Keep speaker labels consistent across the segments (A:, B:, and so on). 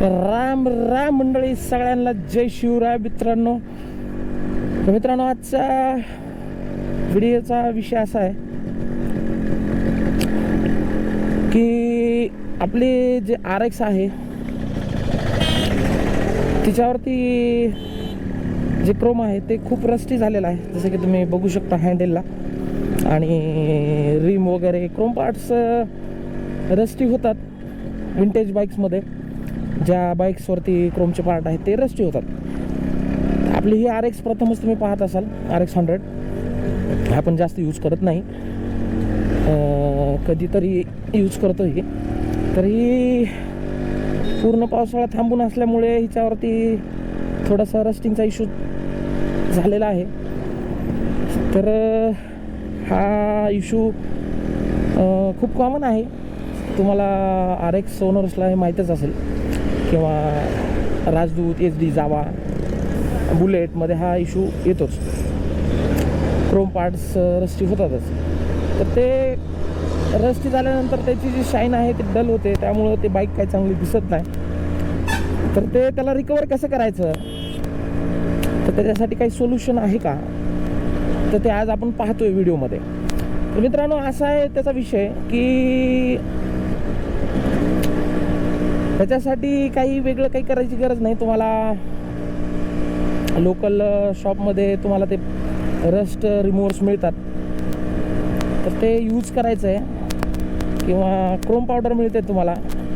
A: राम राम मंडळी सगळ्यांना जय शिवराय मित्रांनो. मित्रांनो आजचा व्हिडिओचा विषय असा आहे की आपले जे आर एक्स आहे तिच्यावरती जे क्रोम आहे ते खूप रस्टी झालेलं आहे. जसं की तुम्ही बघू शकता हँडलला आणि रिम वगैरे क्रोम पार्ट्स रस्टी होतात विंटेज बाईक्समध्ये ज्या बाईक्सवरती क्रोमचे पार्ट आहेत ते रस्टी होतात. आपली ही आर एक्स प्रथमच तुम्ही पाहत असाल आर एक्स हंड्रेड आपण जास्त यूज करत नाही. कधीतरी यूज करतो ही तर ही पूर्ण पावसाळा थांबून असल्यामुळे हिच्यावरती थोडासा रस्टिंगचा इश्यू झालेला आहे. तर हा इश्यू खूप कॉमन आहे. तुम्हाला आर एक्स ओनर्सला हे माहीतच असेल. किंवा राजदूत एच डी जावा बुलेटमध्ये हा इश्यू येतोच. क्रोम पार्ट्स रस्टी होतातच. तर ते रस्टी झाल्यानंतर त्याची जी शाईन आहे ती डल होते. त्यामुळं ते बाईक काही चांगली दिसत नाही. तर ते त्याला रिकवर कसं करायचं? तर त्याच्यासाठी काही सोल्युशन आहे का? तर ते आज आपण पाहतोय व्हिडिओमध्ये मित्रांनो असा आहे त्याचा विषय की त्याच्यासाठी काही वेगळं काही करायची गरज नाही. तुम्हाला लोकल शॉपमध्ये तुम्हाला ते रस्ट रिमूव्हर्स मिळतात. तर ते यूज करायचं आहे किंवा क्रोम पावडर मिळते तुम्हाला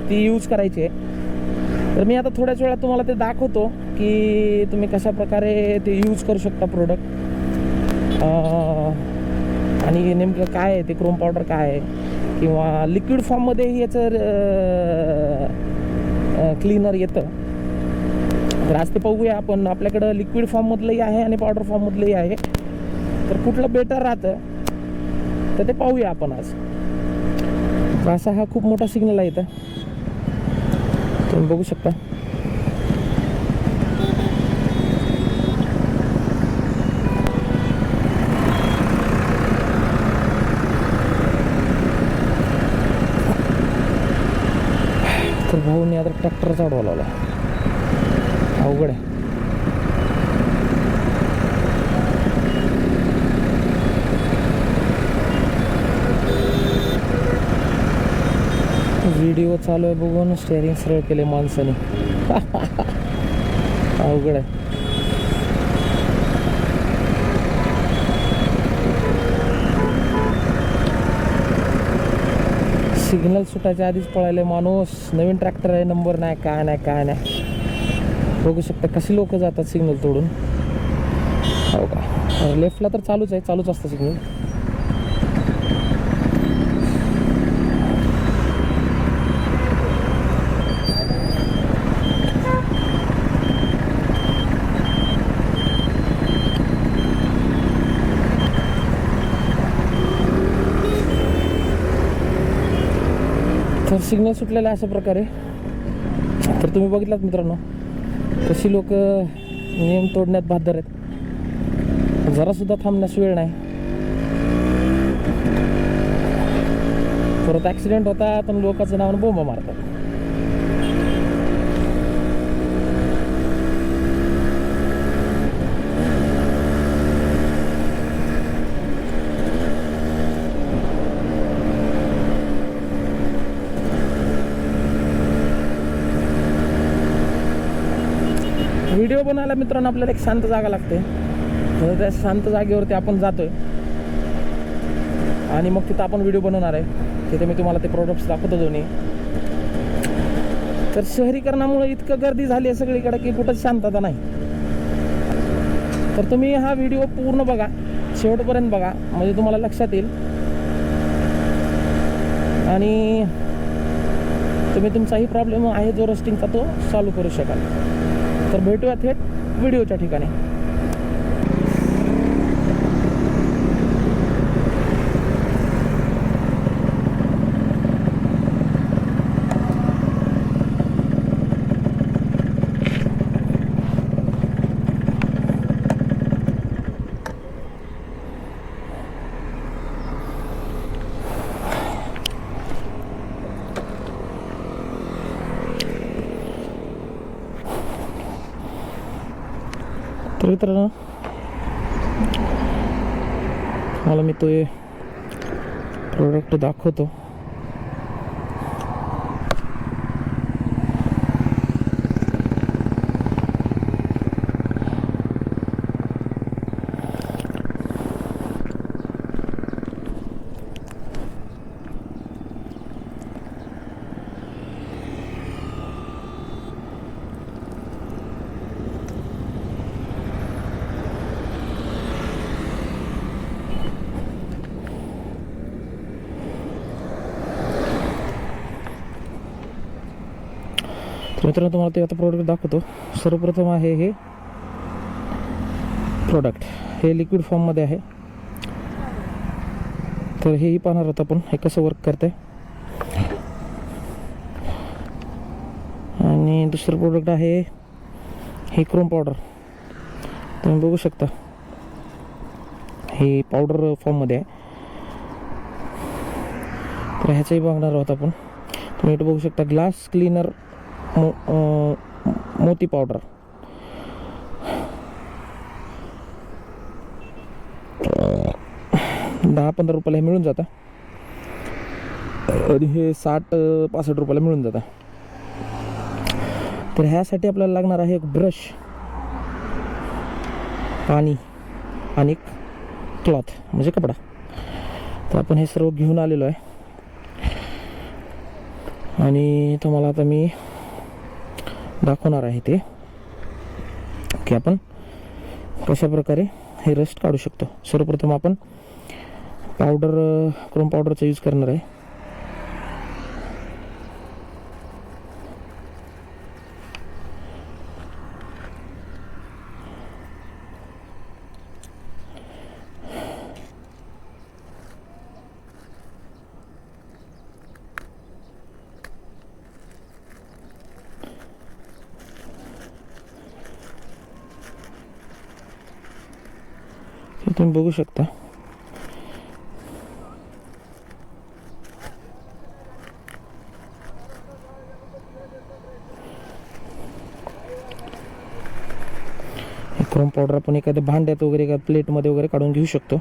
A: ती यूज करायची आहे. तर मी आता थोड्याच वेळात तुम्हाला ते दाखवतो की तुम्ही कशा प्रकारे ते यूज करू शकता प्रोडक्ट आणि नेमकं काय आहे ते क्रोम पावडर काय आहे? किंवा लिक्विड फॉर्ममध्येही याचं क्लीनर येतं. तर आज ते पाहूया आपण. आपल्याकडं लिक्विड फॉर्ममधलंही आहे आणि पावडर फॉर्ममधलंही आहे. तर कुठलं बेटर राहतं? तर ते पाहूया आपण आज. असा हा खूप मोठा सिग्नल आहे इथं. तुम्ही बघू शकता. तर ट्रॅक्टर चढवा लावला अवघड आहे. व्हिडिओ चालू आहे बघून स्टेअरिंग सरळ केले माणसाने. अवघड आहे. सिग्नल सुटायच्या आधीच पळायले माणूस. नवीन ट्रॅक्टर आहे नंबर नाही काय नाही काय नाही. बघू शकता कसे लोक जातात सिग्नल तोडून. हो का? लेफ्टला तर चालूच आहे चालूच असतं सिग्नल तर सिग्नल सुटलेला अशा प्रकारे. तर तुम्ही बघितलात मित्रांनो कशी लोक नियम तोडण्यात बहादर आहेत. जरासुद्धा थांबण्यास वेळ नाही. परत ॲक्सिडेंट होता तर लोकांचं नावानं बोंबा मारतात. व्हिडिओ बनवायला मित्रांनो आपल्याला एक शांत जागा लागते. तर त्या शांत जागेवरती आपण जातोय. आणि मग तिथं आपण व्हिडिओ बनवणार आहे. तिथे मी तुम्हाला ते प्रोडक्ट्स दाखवतो दोन्ही. तर शहरीकरणामुळे इतकं गर्दी झाली आहे सगळीकडे की कुठंच शांतता नाही. तर तुम्ही हा व्हिडिओ पूर्ण बघा. शेवटपर्यंत बघा. म्हणजे तुम्हाला लक्षात येईल. आणि तुम्ही तुमचाही प्रॉब्लेम आहे जो रस्टिंगचा तो सॉल्व करू शकाल. तर भेटूया थेट व्हिडिओच्या ठिकाणी. तर मित्रांनो मला मी तो प्रोडक्ट दाखवतो. मित्रांनो तुम्हाला ते आता प्रोडक्ट दाखवतो. सर्वप्रथम आहे हे प्रोडक्ट हे लिक्विड फॉर्ममध्ये आहे. तर हेही पाहणार आहोत आपण. हे कसं वर्क करते आणि दुसरं प्रोडक्ट आहे हे क्रोम पावडर तुम्ही बघू शकता. हे पावडर फॉर्ममध्ये आहे. तर ह्याचंही बघणार आहोत आपण. तुम्ही बघू शकता ग्लास क्लीनर मो मोती पावडर. दहा पंधरा रुपयाला हे मिळून जातं. आणि हे साठ पासष्ट रुपयाला मिळून जातं. तर ह्यासाठी आपल्याला लागणार आहे एक ब्रश. पाणी आणि एक क्लॉथ म्हणजे कपडा. तर आपण हे सर्व घेऊन आलेलो आहे. आणि तुम्हाला आता मी दाखवणार आहे ते. की आपण कशा प्रकारे हे रस्ट काढू शकतो? सर्वप्रथम आपण पावडर क्रोम पावडरचा यूज करणार आहे. तुम्ही बघू शकता. क्रोम पावडर आपण एखाद्या भांड्यात वगैरे एका प्लेटमध्ये वगैरे काढून घेऊ शकतो.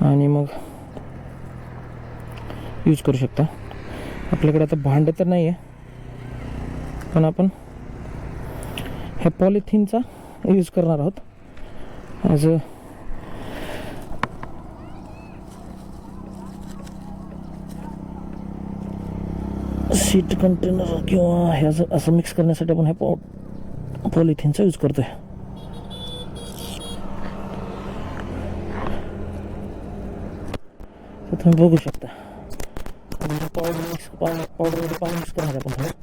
A: आणि मग यूज करू शकता. आपल्याकडे आता भांडं तर नाही आहे पण आपण ह्या पॉलिथिनचा यूज करणार आहोत. ॲज सीट कंटेनर किंवा ह्याचं असं मिक्स करण्यासाठी आपण हे पॉ पॉलिथिनचा यूज करतोय. तर तुम्ही बघू शकता. पावडर मिक्स पावडरमध्ये पाणी मिक्स करणार आपण थोडं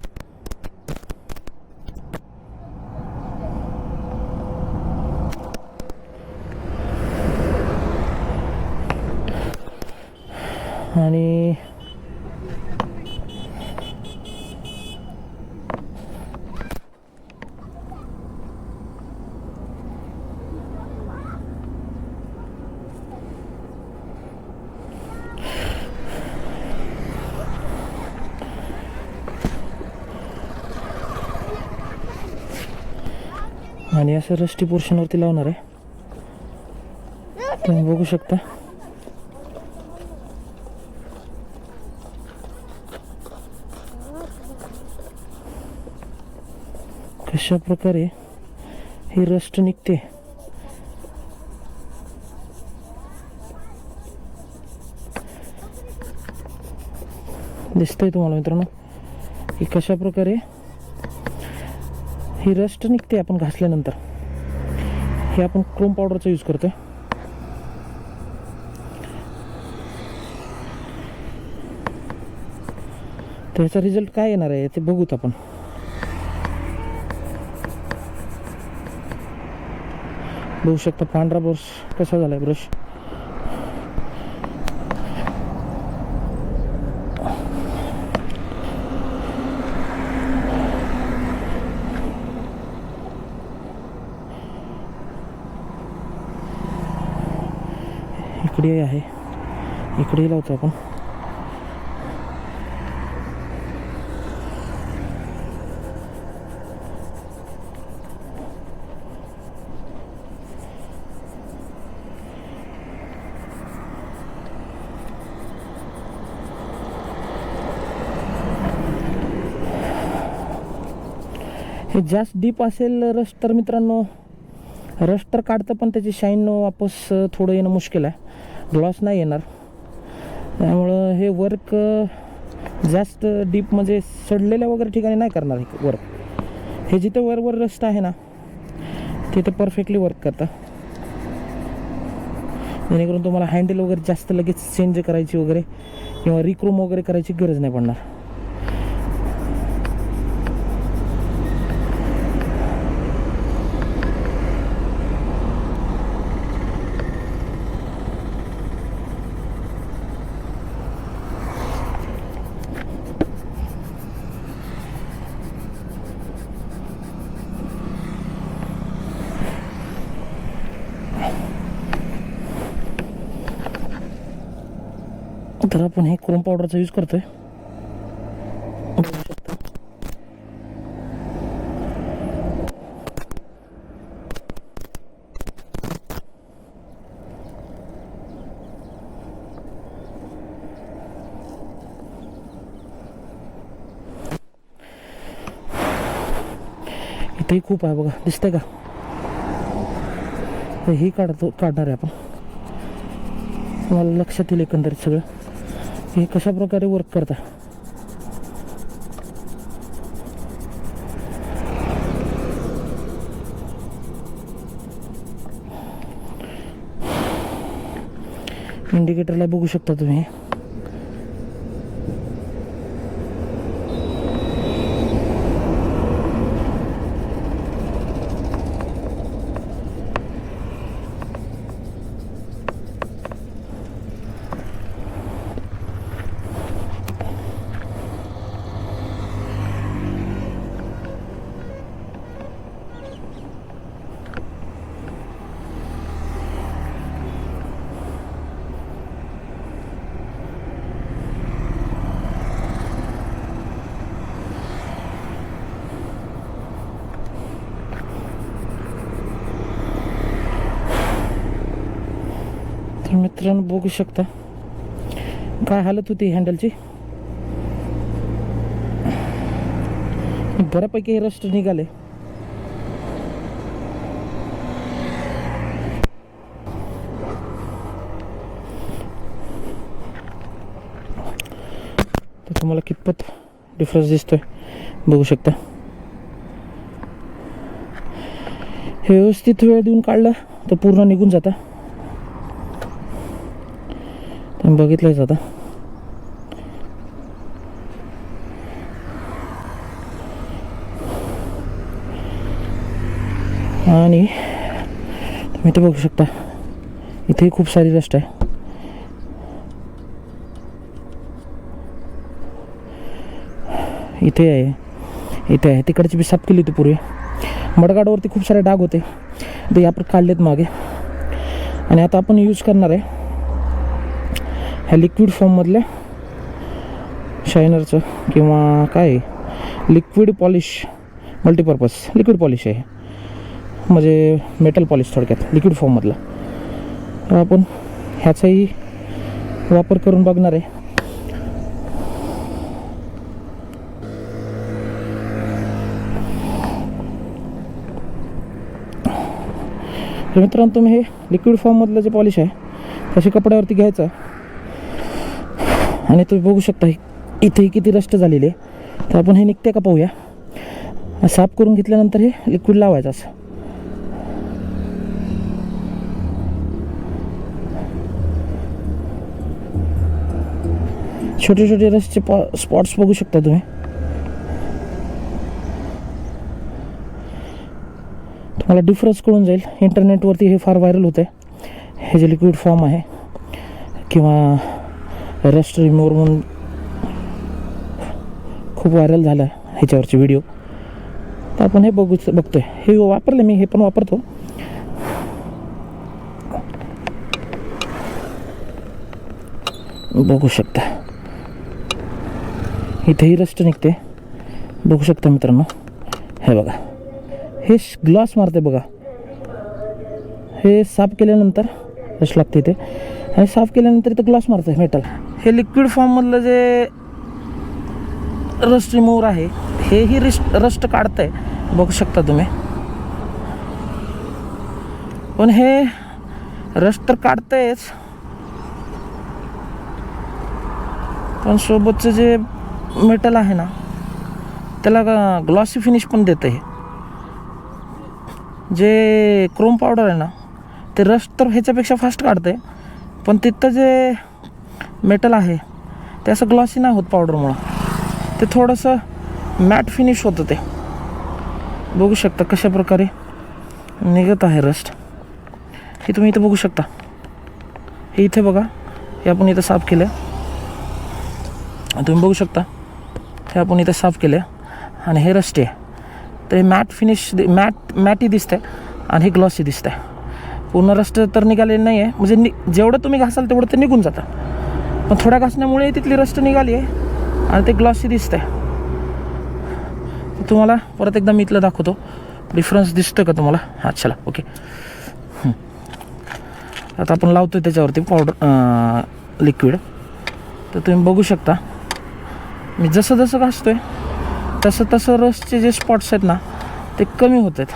A: आणि आणि असं रस्टी पोर्शनवरती लावणार आहे. तुम्ही बघू शकता. कशा प्रकारे ही रस्ट निघते? दिसतंय तुम्हाला मित्रांनो. ही कशा प्रकारे ही रस्ट निघते आपण घासल्यानंतर. हे आपण क्रोम पावडरचा यूज करतोय. तर ह्याचा रिझल्ट काय येणार आहे ते बघूत आपण. बघू शकता पांढरा ब्रश कसा झालाय ब्रश इकडे आहे. इकडे लावतो आपण. हे जास्त डीप असेल रस तर मित्रांनो रस तर काढतं पण त्याची शाईन वापस थोडं येणं मुश्किल आहे. ग्लॉस नाही येणार. त्यामुळं हे वर्क जास्त डीप म्हणजे सडलेल्या वगैरे ठिकाणी नाही करणार हे वर्क हे जिथे वर वर रस्ट आहे ना तिथे परफेक्टली वर्क करता. जेणेकरून तुम्हाला हँडल वगैरे जास्त लगेच चेंज करायची वगैरे किंवा रिक्रूम वगैरे करायची गरज नाही पडणार. तर आपण हे क्रोम पावडरचा यूज करतोय. इथेही खूप आहे बघा दिसतंय का? हे काढतो काढणार आहे आपण. मला लक्षात येईल एकंदरीत सगळं. हे कशा प्रकारे वर्क करता? इंडिकेटरला बघू शकता तुम्ही. तर मित्रांनो बघू शकता. काय हालत होती हँडलची बऱ्यापैकी हे रस्ट निघाले. तर तुम्हाला कितपत डिफरन्स दिसतोय? बघू शकता. हे व्यवस्थित वेळ देऊन काढला तर पूर्ण निघून जाता. तुम्ही बघितलंयच आता. आणि तुम्ही इथे बघू शकता इथेही खूप सारी रस्ट आहे. इथे आहे इथे आहे. तिकडची बी साफ केली होती पूर्वी. मडगाडवरती खूप सारे डाग होते. ते आपण काढलेत मागे. आणि आता आपण यूज करणार आहे ह्या लिक्विड फॉर्ममधल्या शायनरचं किंवा काय? Liquid polish multipurpose liquid polish आहे म्हणजे मेटल पॉलिश थोडक्यात लिक्विड फॉर्ममधला तर आपण ह्याचाही वापर करून बघणार आहे. तर मित्रांनो तुम्ही हे लिक्विड फॉर्ममधलं जे पॉलिश आहे तसे कपड्यावरती घ्यायचं. आणि तुम्ही बघू शकता इथेही किती रस्ट झालेली आहे तर आपण हे निघते का पाहूया. साफ करून घेतल्यानंतर हे लिक्विड लावायचं असं. छोटे छोटे रस्ते पॉ स्पॉट्स बघू शकता तुम्ही. तुम्हाला डिफरन्स कळून जाईल. इंटरनेटवरती हे फार व्हायरल होतं आहे हे जे लिक्विड फॉर्म आहे किंवा रस्ट रिमूव्हर म्हणून खूप व्हायरल झालं ह्याच्यावरचे व्हिडिओ तर आपण हे बघू बघतोय. हे वापरलं मी हे पण वापरतो. बघू शकता. इथेही रस्ट निघते. बघू शकता मित्रांनो. हे बघा. हे ग्लास मारते बघा. हे साफ केल्यानंतर रश लागते इथे. आणि साफ केल्यानंतर इथं ग्लास मारतं मेटल हे लिक्विड फॉर्ममधलं जे रस्ट रिमूवर आहे हेही रिस्ट रस्ट काढतं आहे बघू शकता तुम्ही. पण हे रस्ट तर काढतंयच. पण सोबतचं जे मेटल आहे ना त्याला ग्लॉसी फिनिश पण देतं हे. जे क्रोम पावडर आहे ना ते रस्ट तर ह्याच्यापेक्षा फास्ट काढते पण तिथं जे मेटल आहे. ते असं ग्लॉसी नाही होत पावडरमुळं ते थोडंसं मॅट फिनिश होतं ते. बघू शकता कशा प्रकारे निघत आहे रस्ट हे तुम्ही इथं बघू शकता. हे इथे बघा. हे आपण इथं साफ केलं तुम्ही बघू शकता. हे आपण इथं साफ केलं आणि हे रस्टी आहे. तर हे मॅट फिनिश मॅट मॅटी आहे आणि हे ग्लॉसी आहे पूर्ण रस्ट तर निघालेलं नाही आहे म्हणजे नि जेवढं तुम्ही घासाल तेवढं ते निघून जातं. पण थोड्या घासण्यामुळे तिथली रस्ट निघाली आहे. आणि ते ग्लॉसी दिसत आहे तुम्हाला परत एकदा मी इथलं दाखवतो. डिफरन्स दिसतं का तुम्हाला? हां चला ओके आता आपण लावतो त्याच्यावरती पावडर लिक्विड तर तुम्ही बघू शकता. मी जसं जसं घासतो आहे तसं तसं रसचे जे स्पॉट्स आहेत ना ते कमी होत आहेत.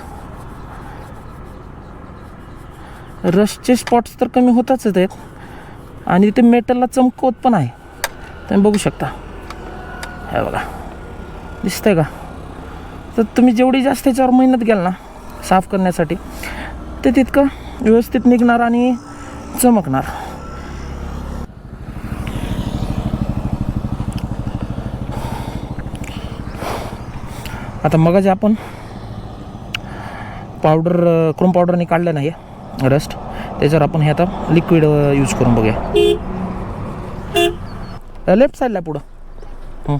A: रसचे स्पॉट्स तर कमी होतच आहेत. आणि ते मेटलला चमकवत पण आहे. तुम्ही बघू शकता. हे बघा. दिसतंय का? तर तुम्ही जेवढी जास्त त्याच्यावर मेहनत घ्याल ना साफ करण्यासाठी ते तितकं व्यवस्थित निघणार आणि चमकणार. आता मग जे आपण पावडर क्रोम पावडरने काढलं नाही रस्ट त्याच्यावर आपण हे आता लिक्विड यूज करून बघूया. लेफ्ट साईडला पुढं. हं.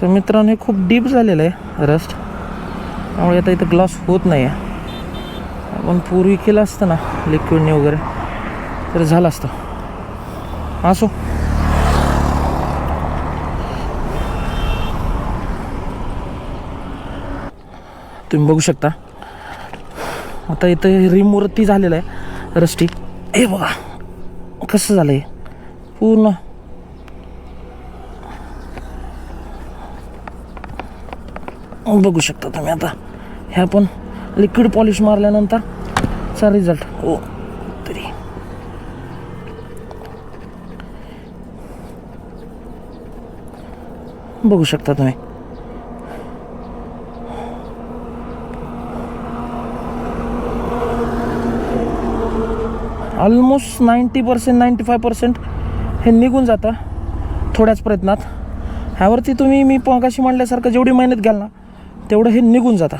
A: तर मित्रांनो हे खूप डीप झालेलं आहे रस्ट त्यामुळे आता इथं ग्लास होत नाही आहे आपण पूर्वी केलं असतं ना लिक्विडने वगैरे. तर झालं असतं. असो. तुम्ही बघू शकता. आता इथं रिमवरती झालेलं आहे रस्टी. हे बघा. कसं झालं आहे पूर्ण. बघू शकता तुम्ही आता. हे आपण लिक्विड पॉलिश मारल्यानंतर चा रिझल्ट हो तरी. बघू शकता तुम्ही. Almost ninety percent ninety five percent हे निघून जातं थोड्याच प्रयत्नात. ह्यावरती तुम्ही मी पंगाशी म्हणल्यासारखं जेवढी मेहनत घ्याल ना तेवढं हे निघून जातं.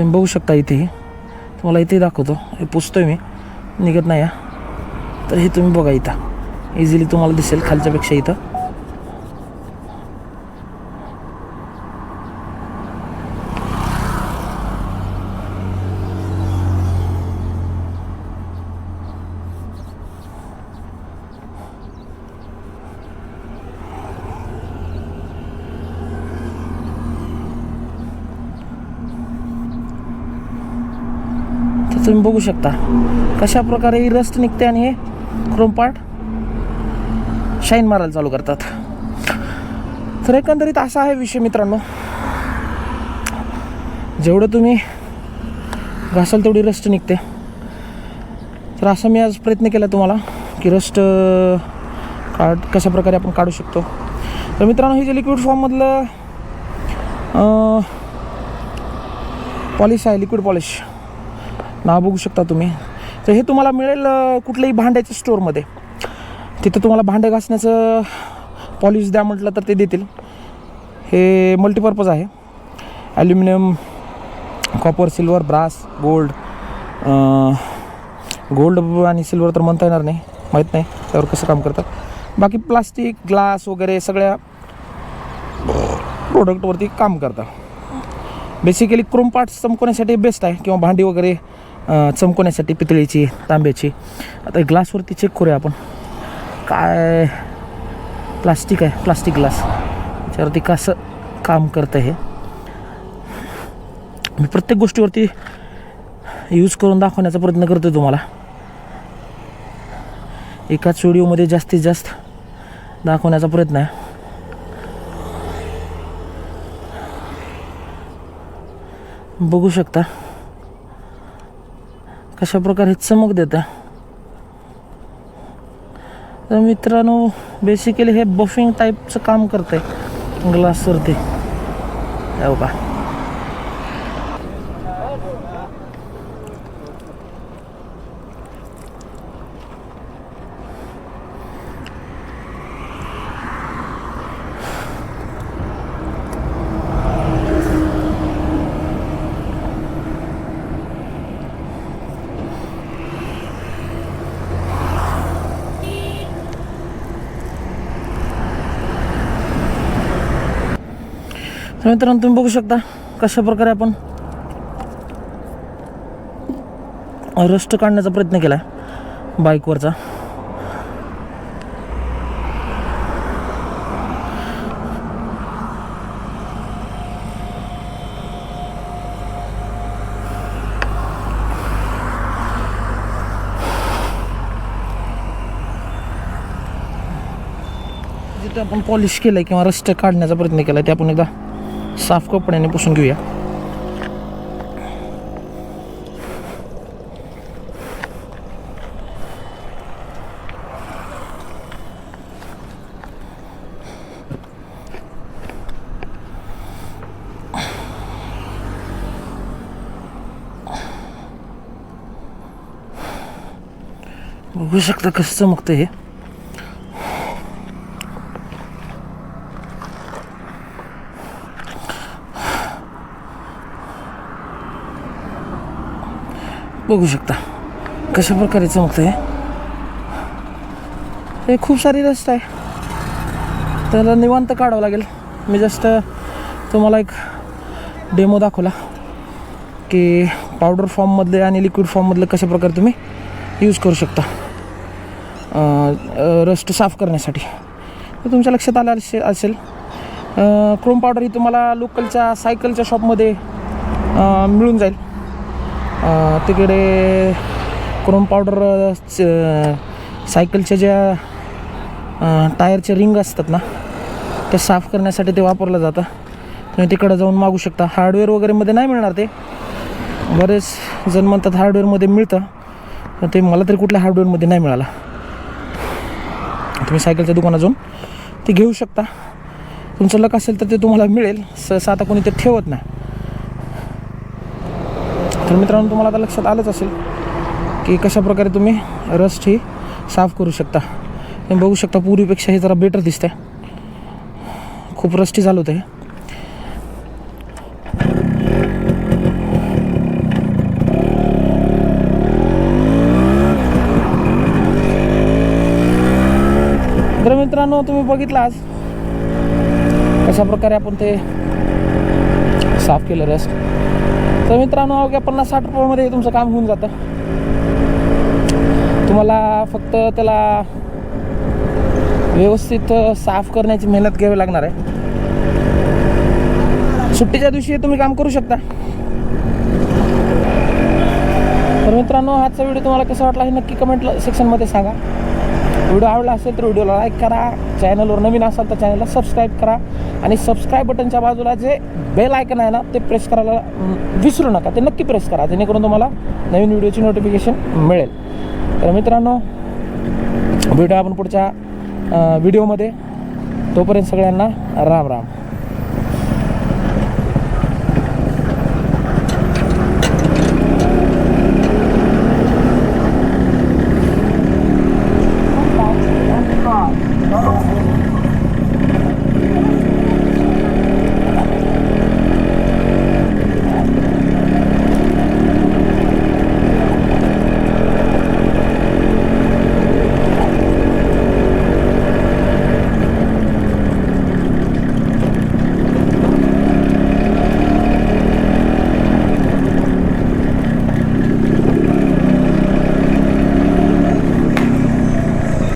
A: तुम्ही बघू शकता इथे. तुम्हाला इथे दाखवतो. हे पुसतोय मी. निघत नाही तर हे तुम्ही बघा इथं. इझिली तुम्हाला दिसेल खालच्यापेक्षा इथं. तुम्ही बघू शकता. कशा प्रकारे ही रस्ट निघते आणि हे क्रोम पार्ट शाईन मारायला चालू करतात. तर एकंदरीत असा आहे विषय मित्रांनो. जेवढं तुम्ही घासाल तेवढी रस्ट निघते. तर असा मी आज प्रयत्न केला तुम्हाला की रस्ट काढ कशा प्रकारे आपण काढू शकतो. तर मित्रांनो हे जे लिक्विड फॉर्ममधलं पॉलिश आहे लिक्विड पॉलिश नाव बघू शकता तुम्ही. तर हे तुम्हाला मिळेल कुठल्याही भांड्याच्या स्टोअरमध्ये. तिथं तुम्हाला भांडे घासण्याचं पॉलिश द्या म्हटलं तर ते देतील. हे मल्टीपर्पज आहे. Aluminium copper silver brass gold gold आणि सिल्वर तर म्हणता येणार नाही. माहीत नाही त्यावर कसं काम करतात. बाकी प्लास्टिक ग्लास वगैरे सगळ्या प्रोडक्टवरती काम करतात. बेसिकली क्रोम पार्ट्स चमकवण्यासाठी बेस्ट आहे किंवा भांडी वगैरे चमकवण्यासाठी पितळीची तांब्याची. आता ग्लासवरती चेक करूया आपण. काय प्लास्टिक आहे? प्लास्टिक ग्लास त्याच्यावरती कसं काम करतं हे? मी प्रत्येक गोष्टीवरती यूज करून दाखवण्याचा प्रयत्न करतो तुम्हाला. एकाच व्हिडिओमध्ये जास्तीत जास्त दाखवण्याचा प्रयत्न आहे. बघू शकता. कशा प्रकारे चमक देतं? तर मित्रांनो बेसिकली हे बफिंग टाईपचं काम करतं आहे ग्लासवरती हो का तर मित्रांनो तुम्ही बघू शकता कशा प्रकारे आपण रस्ट काढण्याचा प्रयत्न केला आहे बाईकवरचा जिथे आपण पॉलिश केलं किंवा रस्ट काढण्याचा प्रयत्न केला ते आपण एकदा साफ कपड्याने पुसून घेऊया. बघू शकता कसं चमकतं हे. बघू शकता. कशा प्रकारे चमकतं हे? हे खूप सारी रस्ट आहे. त्याला निवांत काढावं लागेल. मी जस्ट तुम्हाला एक डेमो दाखवला की पावडर फॉर्ममधले आणि लिक्विड फॉर्ममधले कशा प्रकारे तुम्ही यूज करू शकता. रस्ट साफ करण्यासाठी. तर तुमच्या लक्षात आलं असे- असेल. क्रोम पावडर ही तुम्हाला लोकलच्या सायकलच्या शॉपमध्ये मिळून जाईल. तिकडे क्रोम पावडर च- सायकलच्या ज्या टायरच्या टायरचे रिंग असतात ना ते साफ करण्यासाठी ते वापरलं जातं. तुम्ही तिकडं जाऊन मागू शकता. हार्डवेअर वगैरेमध्ये नाही मिळणार ते. बरेच जण म्हणतात हार्डवेअरमध्ये मिळतं. ते मला तरी कुठल्या हार्डवेअरमध्ये नाही मिळाला. तुम्ही सायकलच्या दुकानात जाऊन ते घेऊ शकता. तुमचं लक असेल तर ते तुम्हाला मिळेल. सहसा आता कोणी ते ठेवत नाही. तर मित्रांनो तुम्हाला आता लक्षात आलंच असेल की कशा प्रकारे तुम्ही रस्ट ही साफ करू शकता. तुम्ही बघू शकता पूर्वीपेक्षा हे जरा बेटर दिसतंय. खूप रस्टी झालं होतं हे. तर मित्रांनो तुम्ही बघितलास कशा प्रकारे आपण ते साफ केलं रस्ट तर मित्रांनो अवघ्या पन्नास साठ रुपयामध्ये तुमचं काम होऊन जातं. तुम्हाला फक्त त्याला व्यवस्थित साफ करण्याची मेहनत घ्यावी लागणार आहे. सुट्टीच्या दिवशी तुम्ही काम करू शकता. तर मित्रांनो आजचा व्हिडिओ तुम्हाला कसा वाटला हे नक्की कमेंट सेक्शनमध्ये सांगा. व्हिडिओ आवडला असेल तर व्हिडिओला लाईक करा. चॅनलवर नवीन असाल तर चॅनलला सबस्क्राईब करा. आणि सबस्क्राईब बटनच्या बाजूला जे बेल आयकन आहे ना ते प्रेस करायला विसरू नका. ते नक्की प्रेस करा जेणेकरून तुम्हाला नवीन व्हिडिओची नोटिफिकेशन मिळेल. तर मित्रांनो भेटूया आपण पुढच्या व्हिडिओमध्ये तोपर्यंत सगळ्यांना राम राम.